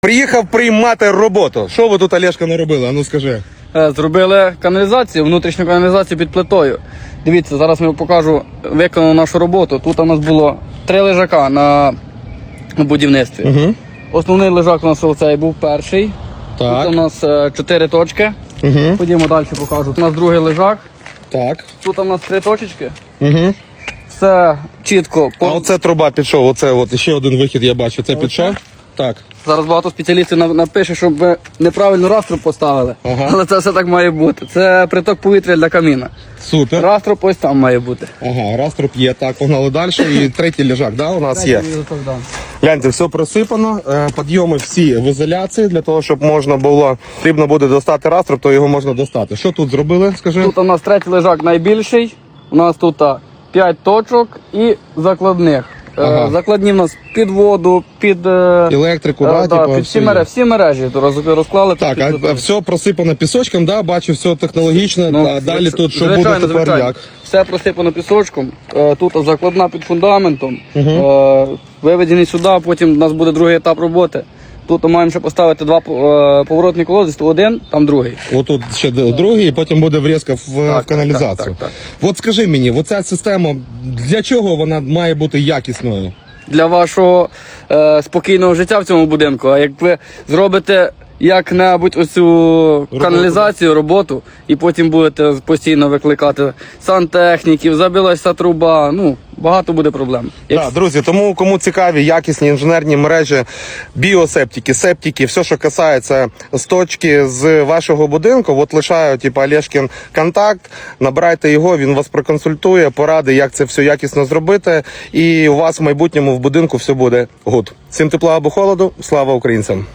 Приїхав приймати роботу. Що ви тут, Олешка, наробили? А ну скажи. Е, Зробили каналізацію, внутрішню каналізацію під плитою. Дивіться, зараз я покажу виконану нашу роботу. Тут у нас було три лежака на, на будівництві. Угу. Основний лежак у нас оцей був перший. Так. Тут у нас е, чотири точки. Угу. Ходімо далі покажу. У нас другий лежак. Так. Тут у нас три точечки. Угу. Все чітко. А оце труба пішов, оце от ще один вихід я бачу. Це пішов? Так. Зараз багато спеціалістів напише, щоб ви неправильно раструб поставили. Ага. Але це все так має бути. Це приток повітря для каміна. Супер. Раструб ось там має бути. Ага, раструб є. Так, погнали далі. І третій лежак, да, у нас є. Гляньте, все просипано. Е, Підйоми всі в ізоляції для того, щоб можна було, потрібно буде достати раструб, то його можна достати. Що тут зробили? Скажи. Тут у нас третій лежак найбільший. У нас тут 5 точок і закладних. Е, Ага. Закладні в нас під воду, під, е, Електрику, е, да, да, типу, під всі, мережі, всі мережі розклали. Так, а, а все просипано пісочком, да? бачу, все технологічно. Ну, а далі тут що звичайно, буде тепер звичайно. як? Все просипано пісочком. Тут закладна під фундаментом. Угу. Виведені сюди, потім у нас буде другий етап роботи. Тут маємо ще поставити два е, поворотні колоди, то один, там другий. Отут ще другий, і потім буде врізка в, в каналізацію. так, так, От скажи мені, оця система для чого вона має бути якісною? Для вашого е, спокійного життя в цьому будинку. А як ви зробите як-небудь оцю каналізацію, роботу, і потім будете постійно викликати сантехніків, забилася труба, ну, багато буде проблем. Як Так, друзі, тому кому цікаві якісні інженерні мережі, біосептики, септики, все, що касається з точки з вашого будинку, от лишаю, типу, Олешкін контакт, набирайте його, він вас проконсультує, порадить, як це все якісно зробити, і у вас в майбутньому в будинку все буде гуд. Всім тепла або холоду, слава українцям!